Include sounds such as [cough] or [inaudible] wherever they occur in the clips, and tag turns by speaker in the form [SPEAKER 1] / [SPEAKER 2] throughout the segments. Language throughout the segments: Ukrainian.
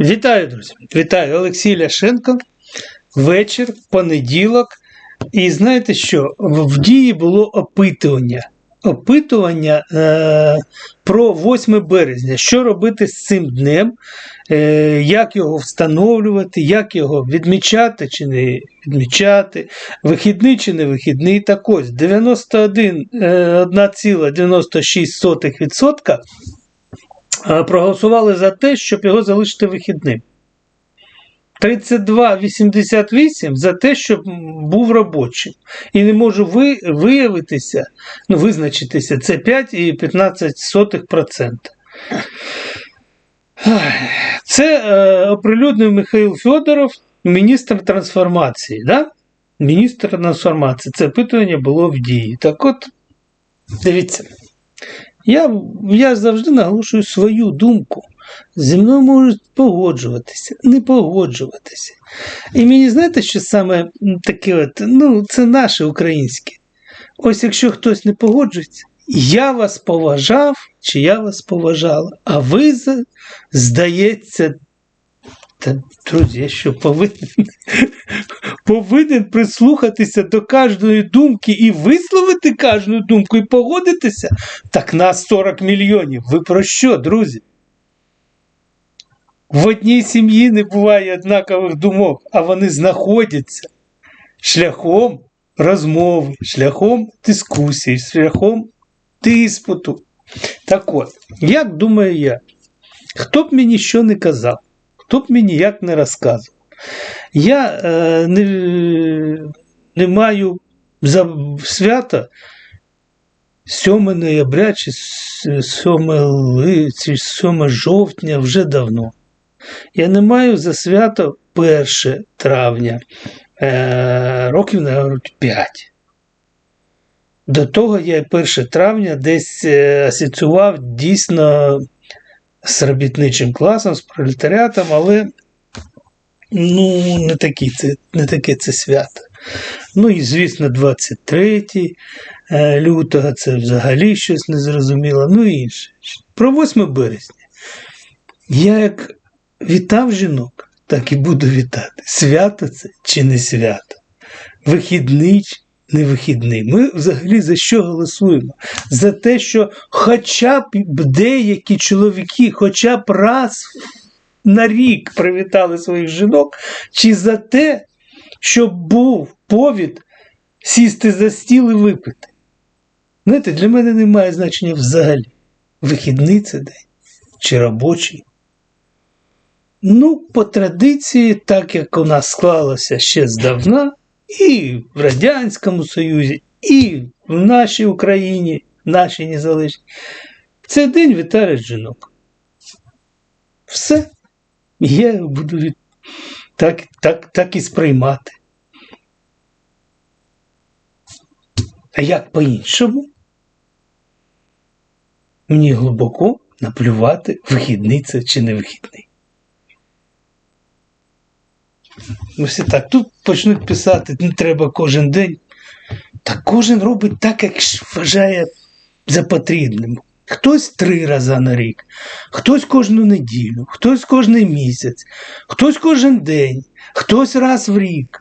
[SPEAKER 1] Вітаю, друзі! Вітаю Олексій Ляшенко. Вечір, понеділок. І знаєте що? В дії було опитування. Опитування е, про 8 березня. Що робити з цим днем, е, як його встановлювати, як його відмічати чи не відмічати, вихідний чи не вихідний. Так ось 91, е, 1,96% е, проголосували за те, щоб його залишити вихідним. 32,88 за те, щоб був робочим. І не можу ви, виявитися, ну, визначитися, це 5,15%. Це е, оприлюднив Михайло Федоров, міністр трансформації. Да? Міністр трансформації. Це опитування було в дії. Так от, дивіться, я, я завжди наголошую свою думку. Зі мною можуть погоджуватися, не погоджуватися. І мені знаєте, що саме таке, от, ну, це наше українське. Ось якщо хтось не погоджується, я вас поважав, чи я вас поважала, а ви, здається, та, друзі, я що повинен, повинен прислухатися до кожної думки і висловити кожну думку, і погодитися. Так нас 40 мільйонів. Ви про що, друзі? В одній сім'ї не буває однакових думок, а вони знаходяться шляхом розмови, шляхом дискусії, шляхом диспуту. Так от, як думаю я, хто б мені що не казав, хто б мені як не розказував, я е, не, не маю за свята 7 ноября чи 7, чи 7 жовтня вже давно. Я не маю за свято 1 травня, е, років, мабуть, 5. До того я 1 травня десь е, асоціював дійсно з робітничим класом, з пролетаріатом, але ну, не, такі це, не таке це свято. Ну і, звісно, 23 е, лютого це взагалі щось незрозуміло, ну і інше. Про 8 березня. Я як вітав жінок, так і буду вітати. Свято це чи не свято? Вихідний не вихідний. Ми взагалі за що голосуємо? За те, що хоча б деякі чоловіки, хоча б раз на рік привітали своїх жінок, чи за те, щоб був повід сісти за стіл і випити. Знаєте, для мене немає значення взагалі. Вихідний це день чи робочий. Ну, по традиції, так як у нас склалося ще здавна, і в Радянському Союзі, і в нашій Україні, нашій незалежній, в цей день вітають жінок. Все. Я буду так, так, так і сприймати. А як по-іншому? Мені глибоко наплювати, вихідний це чи не вихідний. Ось так. Тут почнуть писати, не треба кожен день. Та кожен робить так, як вважає за потрібним. Хтось три рази на рік, хтось кожну неділю, хтось кожен місяць, хтось кожен день, хтось раз в рік.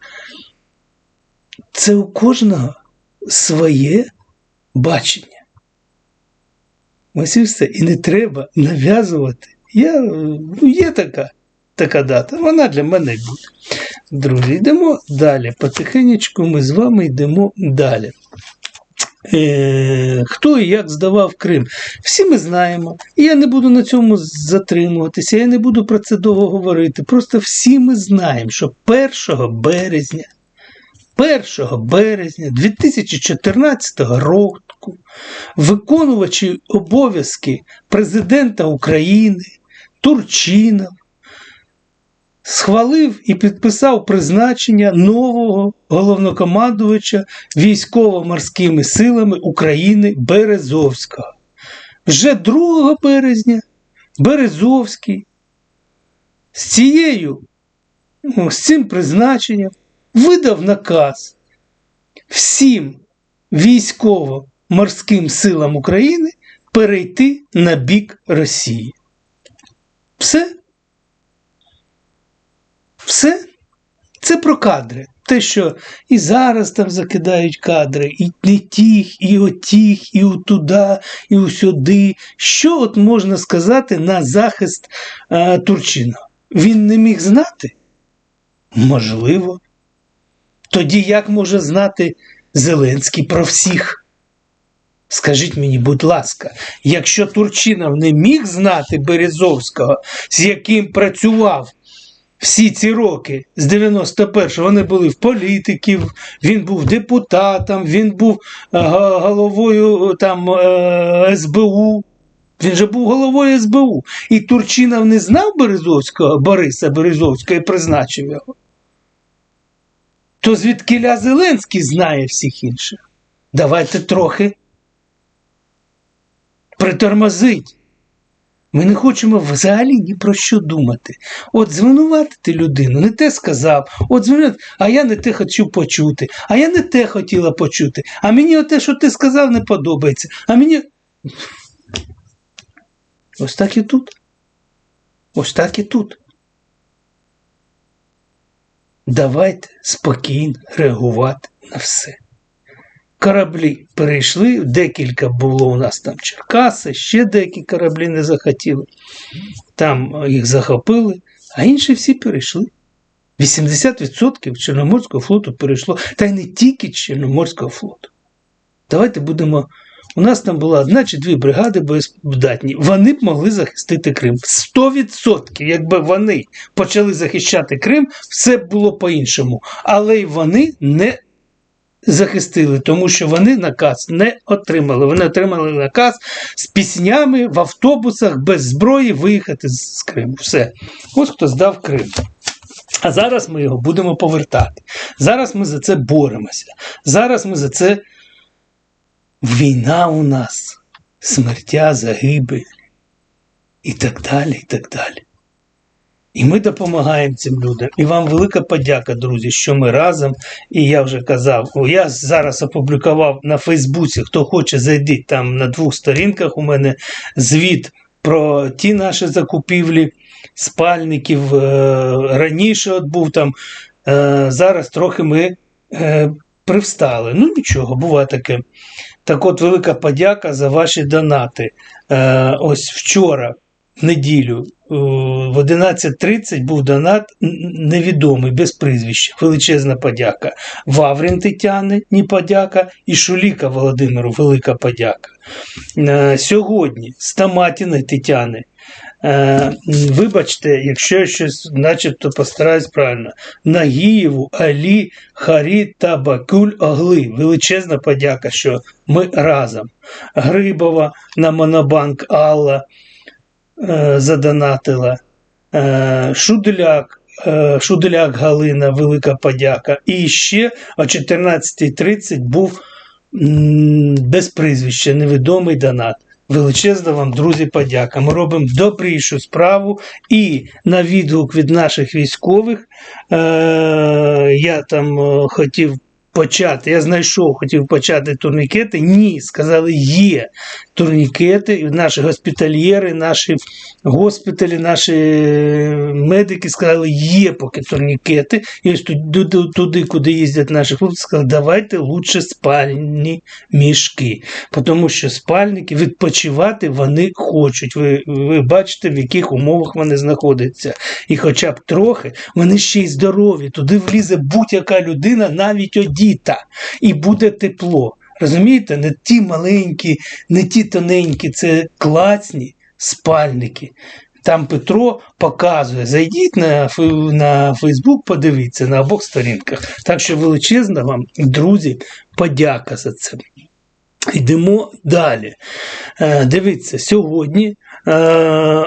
[SPEAKER 1] Це у кожного своє бачення. Ось і все. І не треба нав'язувати. Я, ну, є така, така дата, вона для мене буде. Друзі, йдемо далі. Потихенечку ми з вами йдемо далі. Е, хто і як здавав Крим? Всі ми знаємо. І я не буду на цьому затримуватися, я не буду про це довго говорити. Просто всі ми знаємо, що 1 березня 1 березня 2014 року виконувачі обов'язки президента України Турчинов схвалив і підписав призначення нового головнокомандувача військово-морськими силами України Березовського. Вже 2 березня Березовський з цією, ну, з цим призначенням видав наказ всім військово-морським силам України перейти на бік Росії. Все. Все. Це про кадри. Те, що і зараз там закидають кадри, і не тих, і отіх, і отуда, і усюди. Що от можна сказати на захист е, Турчина? Він не міг знати? Можливо. Тоді як може знати Зеленський про всіх? Скажіть мені, будь ласка, якщо Турчинов не міг знати Березовського, з яким працював всі ці роки з 91-го, вони були в політиків, він був депутатом, він був е, головою е, там е, СБУ. Він же був головою СБУ. І Турчинов не знав Березовського, Бориса Березовського і призначив його. То звідкиля Зеленський знає всіх інших. Давайте трохи притормозить. Ми не хочемо взагалі ні про що думати. От звинуватити людину, не те сказав, от звинуватити, а я не те хочу почути, а я не те хотіла почути, а мені те, що ти сказав, не подобається. А мені. Ось так і тут. Ось так і тут. Давайте спокійно реагувати на все. Кораблі перейшли, декілька було у нас там Черкаси, ще деякі кораблі не захотіли. Там е, їх захопили, а інші всі перейшли. 80% Чорноморського флоту перейшло, та й не тільки Чорноморського флоту. Давайте будемо. У нас там була одна чи дві бригади боєздатні. Вони б могли захистити Крим. 100%, якби вони почали захищати Крим, все б було по-іншому. Але й вони не захистили, тому що вони наказ не отримали. Вони отримали наказ з піснями в автобусах без зброї виїхати з Криму. Все. Ось хто здав Крим. А зараз ми його будемо повертати. Зараз ми за це боремося. Зараз ми за це війна у нас, смертя, загибель і так далі, і так далі. І ми допомагаємо цим людям. І вам велика подяка, друзі, що ми разом. І я вже казав, я зараз опублікував на Фейсбуці, хто хоче, зайдіть там на двох сторінках. У мене звіт про ті наші закупівлі спальників. Е, Раніше от був там, е, зараз трохи ми е, привстали. Ну нічого, буває таке. Так от, велика подяка за ваші донати. Ось вчора, неділю, е, в 11.30 був донат невідомий, без прізвища. Величезна подяка. Ваврін Тетяни, ні подяка, і Шуліка Володимиру, велика подяка. Е, Сьогодні Стаматіної Тетяни. Е, Вибачте, якщо я щось начебто постараюсь правильно. Нагієву, Алі, Харі та Бакуль Огли. Величезна подяка, що ми разом. Грибова на Монобанк Алла е, задонатила. Е, Шуделяк. е, Шуделяк Галина, велика подяка. І ще о 14.30 був без прізвища, невідомий донат. Величезна вам, друзі, подяка. Ми робимо добрішу справу. І на відгук від наших військових е, я там хотів почати, я знайшов, хотів почати турнікети. Ні, сказали, є турнікети. І Наші госпітальєри, наші госпіталі, наші медики сказали, є поки турнікети. І ось туди, туди, куди їздять наші хлопці, сказали, давайте лучше спальні мішки. Тому що спальники відпочивати вони хочуть. Ви, ви бачите, в яких умовах вони знаходяться. І хоча б трохи, вони ще й здорові. Туди влізе будь-яка людина, навіть одіта, і буде тепло. Розумієте, не ті маленькі, не ті тоненькі, це класні спальники. Там Петро показує. Зайдіть на, на Фейсбук, подивіться на обох сторінках. Так що величезна вам, друзі, подяка за це. Йдемо далі. Е, Дивіться, сьогодні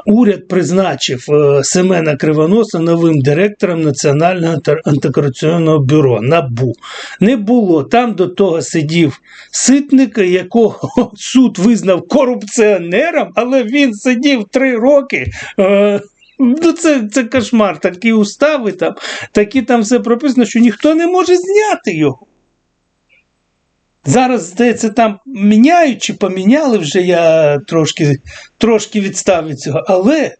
[SPEAKER 1] уряд призначив е, Семена Кривоноса новим директором Національного антикорупційного бюро НАБУ. Не було. Там до того сидів ситник, якого [laughs] суд визнав корупціонером, але він сидів три роки. Е, Ну, це, це кошмар, такі устави там, такі там все прописано, що ніхто не може зняти його. Зараз, здається, там міняють чи поміняли вже я трошки, трошки відстав від цього. Але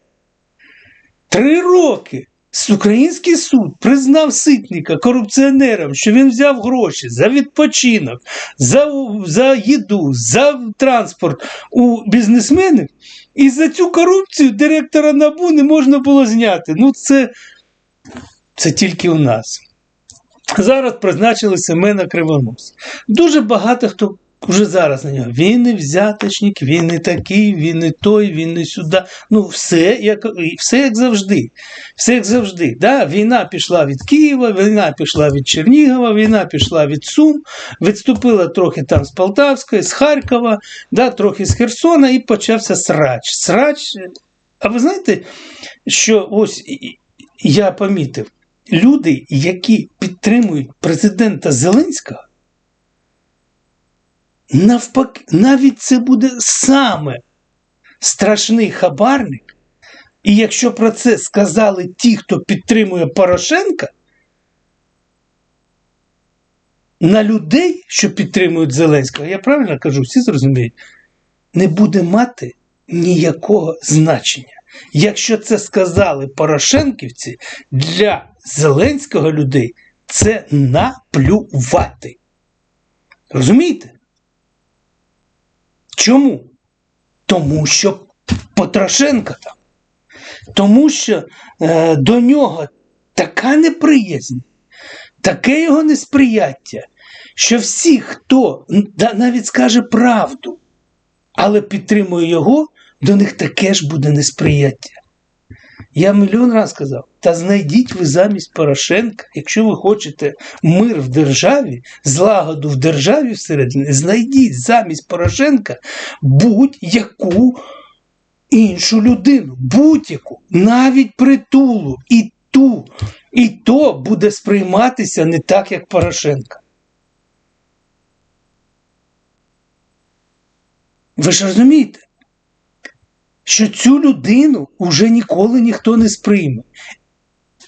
[SPEAKER 1] три роки Український суд признав Ситника корупціонером, що він взяв гроші за відпочинок, за, за їду, за транспорт у бізнесменів, і за цю корупцію директора НАБУ не можна було зняти. Ну, це, це тільки у нас. Зараз призначили Семена Кривонос. Дуже багато хто вже зараз на нього. Він не взяточник, він не такий, він не той, він не сюди. Ну, все як, все як завжди. Все як завжди. Да? Війна пішла від Києва, війна пішла від Чернігова, війна пішла від Сум, відступила трохи там з Полтавської, з Харкова, да? трохи з Херсона, і почався срач. Срач. А ви знаєте, що ось я помітив, люди, які підтримують президента Зеленського, навпаки, навіть це буде саме страшний хабарник. І якщо про це сказали ті, хто підтримує Порошенка, на людей, що підтримують Зеленського, я правильно кажу, всі зрозуміють, не буде мати ніякого значення. Якщо це сказали Порошенківці, для Зеленського людей це наплювати. Розумієте? Чому? Тому що Потрошенка там. Тому що е, до нього така неприязнь, таке його несприяття, що всі, хто навіть скаже правду, але підтримує його, до них таке ж буде несприяття. Я мільйон раз сказав, та знайдіть ви замість Порошенка, якщо ви хочете мир в державі, злагоду в державі всередині, знайдіть замість Порошенка будь-яку іншу людину, будь-яку, навіть притулу, і ту, і то буде сприйматися не так, як Порошенка. Ви ж розумієте? Що цю людину вже ніколи ніхто не сприйме.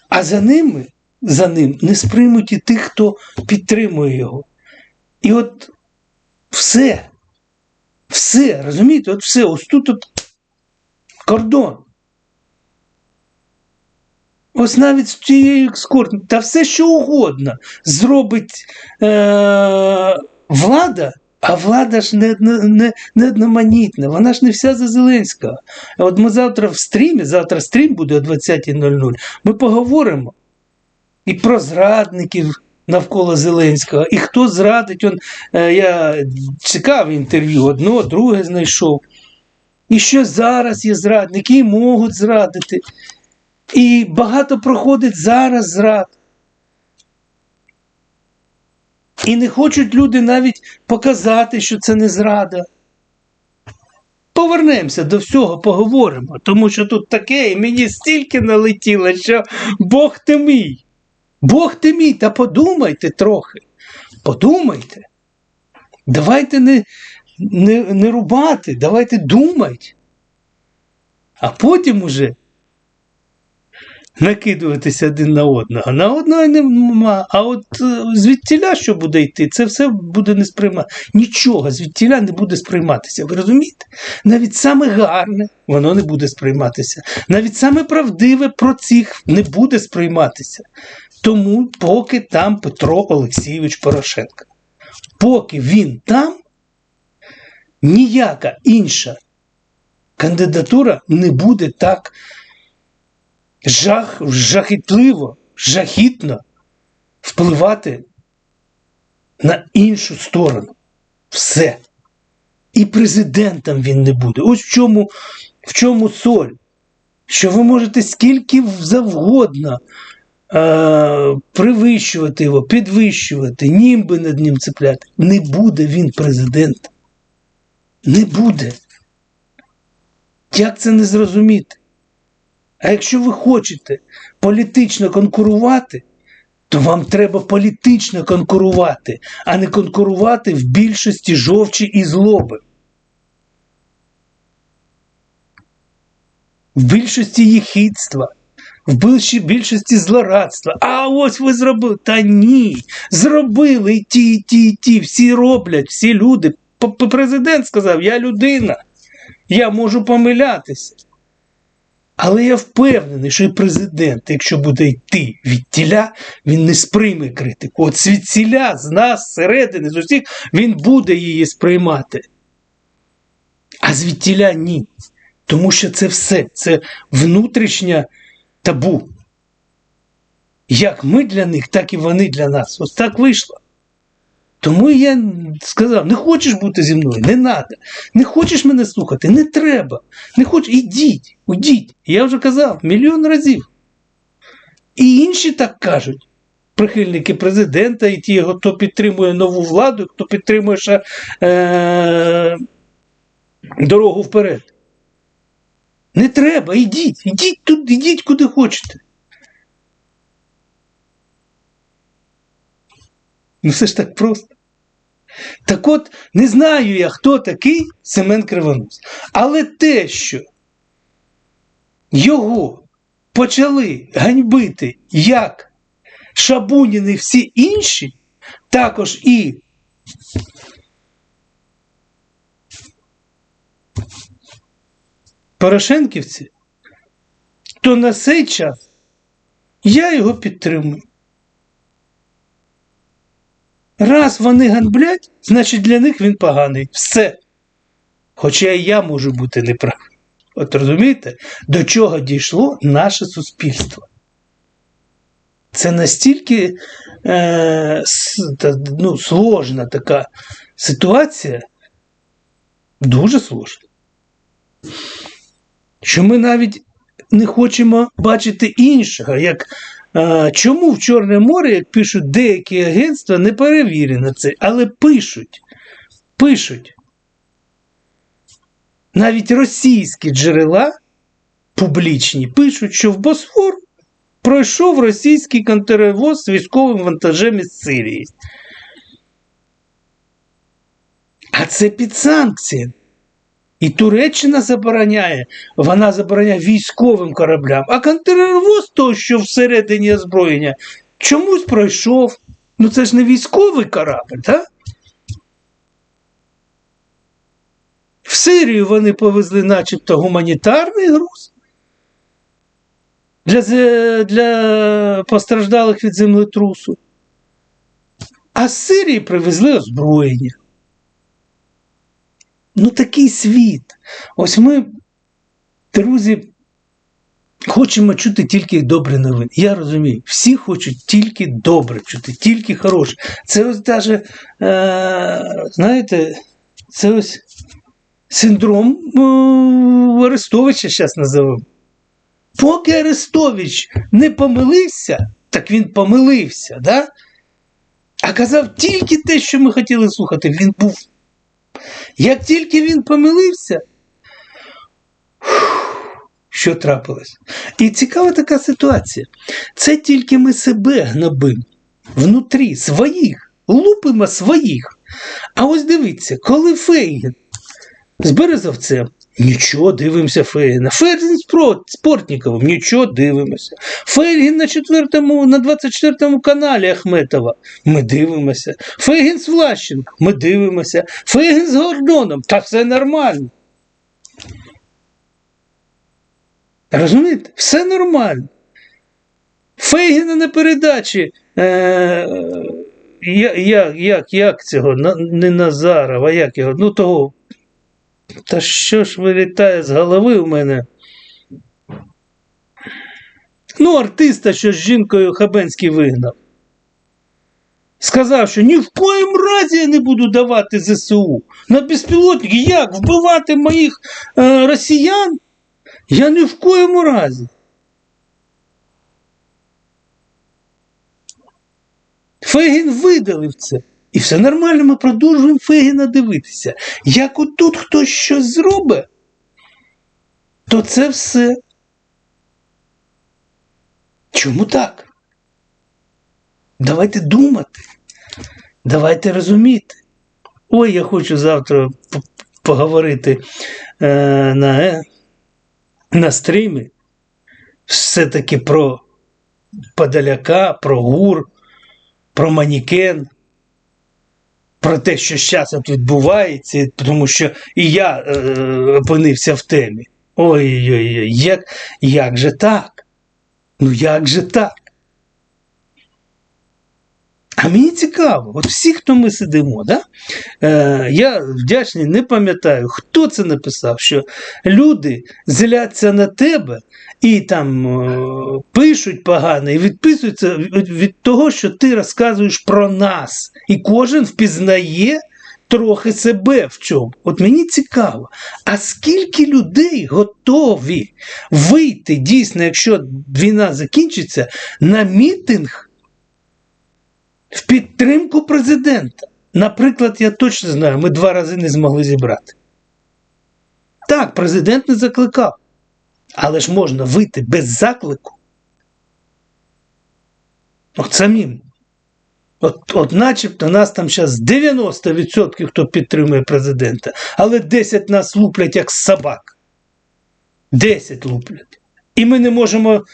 [SPEAKER 1] А за ними, за ним не сприймуть і тих, хто підтримує його. І от все, все, розумієте, от все, ось тут от кордон. Ось навіть з цією екскортом, та все, що угодно зробить е- влада, а влада ж не, не, не одноманітна, вона ж не вся за Зеленського. От ми завтра в стрімі, завтра стрім буде о 20.00, ми поговоримо і про зрадників навколо Зеленського, і хто зрадить. Он, е, я чекав інтерв'ю, одно, друге знайшов. І що зараз є зрадники, і можуть зрадити. І багато проходить зараз зрад. І не хочуть люди навіть показати, що це не зрада. Повернемося до всього, поговоримо, тому що тут таке, і мені стільки налетіло, що Бог ти мій. Бог ти мій, та подумайте трохи. Подумайте. Давайте не, не, не рубати, давайте думати. А потім уже накидуватися один на одного. На одного нема. А от е, звідтіля, що буде йти, це все буде не сприймати. Нічого звідтіля не буде сприйматися. Ви розумієте? Навіть саме гарне воно не буде сприйматися. Навіть саме правдиве про цих не буде сприйматися. Тому поки там Петро Олексійович Порошенко. Поки він там, ніяка інша кандидатура не буде так жах, жахітливо, жахітно впливати на іншу сторону. Все. І президентом він не буде. Ось в чому, в чому соль. Що ви можете скільки завгодно е, привищувати його, підвищувати, німби над ним цепляти. Не буде він президентом. Не буде. Як це не зрозуміти? А якщо ви хочете політично конкурувати, то вам треба політично конкурувати, а не конкурувати в більшості жовчі і злоби. В більшості їхідства, в більшості злорадства. А ось ви зробили. Та ні. Зробили і ті, і ті, і ті. Всі роблять, всі люди. Президент сказав: я людина, я можу помилятися. Але я впевнений, що і президент, якщо буде йти від тіля, він не сприйме критику. От звідсіля, з нас, зсередини, з усіх, він буде її сприймати. А звідтіля ні. Тому що це все, це внутрішня табу. Як ми для них, так і вони для нас. Ось так вийшло. Тому я сказав: не хочеш бути зі мною, не треба. Не хочеш мене слухати, не треба. Не хочеш, ідіть, ідіть. Я вже казав мільйон разів. І інші так кажуть. Прихильники президента, і ті, хто підтримує нову владу, хто підтримує ще е- дорогу вперед. Не треба, ідіть, ідіть тут, ідіть куди хочете. Ну все ж так просто. Так от, не знаю я, хто такий Семен Кривонос. Але те, що його почали ганьбити як Шабунін і всі інші, також і Порошенківці, то на цей час я його підтримую. Раз вони ганблять, значить для них він поганий. Все. Хоча і я можу бути неправий. От розумієте, до чого дійшло наше суспільство? Це настільки е, ну, сложна така ситуація, дуже сложна, що ми навіть не хочемо бачити іншого, як а, чому в Чорне море, як пишуть деякі агентства, не перевірено це, але пишуть. Пишуть. Навіть російські джерела публічні пишуть, що в Босфор пройшов російський контрвоз з військовим вантажем із Сирії. А це під санкціями. І Туреччина забороняє, вона забороняє військовим кораблям, а контрвоз того, що всередині озброєння, чомусь пройшов. Ну це ж не військовий корабль, так? В Сирію вони повезли начебто гуманітарний груз для, для постраждалих від землетрусу. А з Сирії привезли озброєння. Ну, такий світ. Ось ми, друзі, хочемо чути тільки добрі новини. Я розумію, всі хочуть тільки добре чути, тільки хороше. Це ось даже, е, знаєте, це ось синдром е, Арестовича зараз називаємо. Поки Арестович не помилився, так він помилився, да? а казав тільки те, що ми хотіли слухати, він був як тільки він помилився, що трапилось? І цікава така ситуація. Це тільки ми себе гнобимо внутрі своїх, лупимо своїх. А ось дивіться, коли Фейгін з Березовцем, нічого дивимося Фейгіна. Фейгін з нічого дивимося. Фейгін на, четвертому, на 24 каналі Ахметова. Ми дивимося. Фейгін з Влащенко, ми дивимося. Фейгін з Гордоном, та все нормально. Розумієте? Все нормально. Фейгіна на передачі. Е- я- як, як, як цього? На- Не Назарова, як його? Ну того. Та що ж вилітає з голови у мене? Ну, артиста, що з жінкою Хабенський вигнав. Сказав, що ні в коїм разі я не буду давати ЗСУ на безпілотники. Як вбивати моїх е, росіян? Я ні в коєму разі. Фегін видалив це. І все нормально, ми продовжуємо Фегіна дивитися. Як отут хтось щось зробить, то це все. Чому так? Давайте думати. Давайте розуміти. Ой, я хочу завтра поговорити е, на, е, на стрімі все-таки про Подоляка, про ГУР, про Манікен, про те, що зараз от відбувається, тому що і я е, опинився в темі. Ой-ой-ой, як, як же так? Ну як же так? А мені цікаво, от всі, хто ми сидимо, да? е, я вдячний, не пам'ятаю, хто це написав, що люди зляться на тебе і там е, пишуть погано, і відписуються від, від того, що ти розказуєш про нас. І кожен впізнає трохи себе в чому. От мені цікаво, а скільки людей готові вийти дійсно, якщо війна закінчиться, на мітинг в підтримку президента. Наприклад, я точно знаю, ми два рази не змогли зібрати. Так, президент не закликав. Але ж можна вийти без заклику. От самим. От, от начебто нас там зараз 90% хто підтримує президента, але 10 нас луплять як собак. 10 луплять. І ми не можемо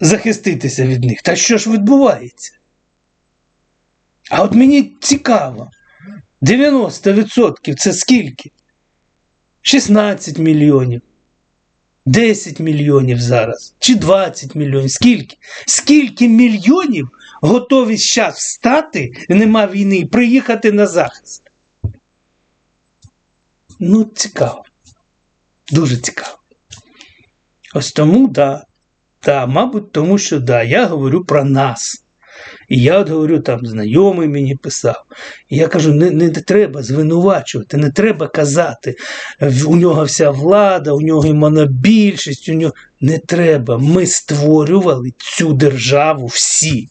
[SPEAKER 1] захиститися від них. Та що ж відбувається? А от мені цікаво, 90% це скільки? 16 мільйонів. 10 мільйонів зараз. Чи 20 мільйонів. Скільки? Скільки мільйонів готові зараз встати, нема війни, приїхати на захист? Ну, цікаво. Дуже цікаво. Ось тому, да. Да, мабуть, тому що да, я говорю про нас. І я от говорю, там знайомий мені писав. І я кажу: не, не треба звинувачувати, не треба казати, у нього вся влада, у нього і монобільшість, у нього не треба. Ми створювали цю державу всі.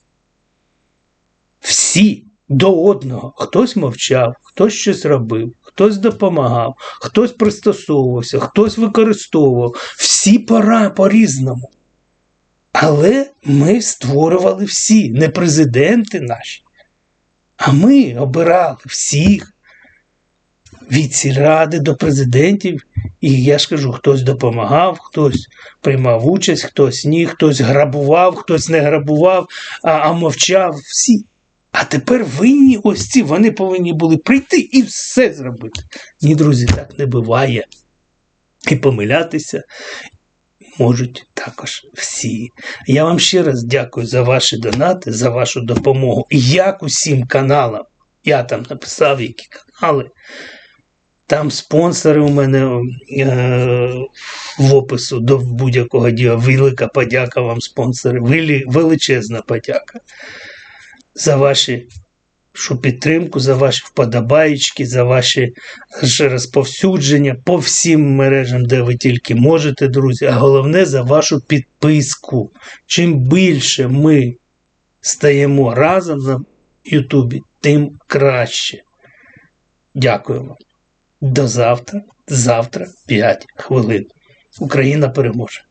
[SPEAKER 1] Всі до одного. Хтось мовчав, хтось щось робив, хтось допомагав, хтось пристосовувався, хтось використовував. Всі пора по-різному. Але ми створювали всі, не президенти наші, а ми обирали всіх від сільради до президентів. І я ж кажу, хтось допомагав, хтось приймав участь, хтось ні, хтось грабував, хтось не грабував, а, а мовчав всі. А тепер винні ось ці, вони повинні були прийти і все зробити. Ні, друзі, так не буває. І помилятися, можуть також всі. Я вам ще раз дякую за ваші донати, за вашу допомогу. Як усім каналам. Я там написав, які канали. Там спонсори у мене е, в опису до будь-якого діла. Велика подяка вам, спонсори. Величезна подяка за ваші що підтримку, за ваші вподобаєчки, за ваші розповсюдження по всім мережам, де ви тільки можете, друзі. А головне за вашу підписку. Чим більше ми стаємо разом на Ютубі, тим краще. Дякую вам. До завтра. Завтра 5 хвилин. Україна переможе.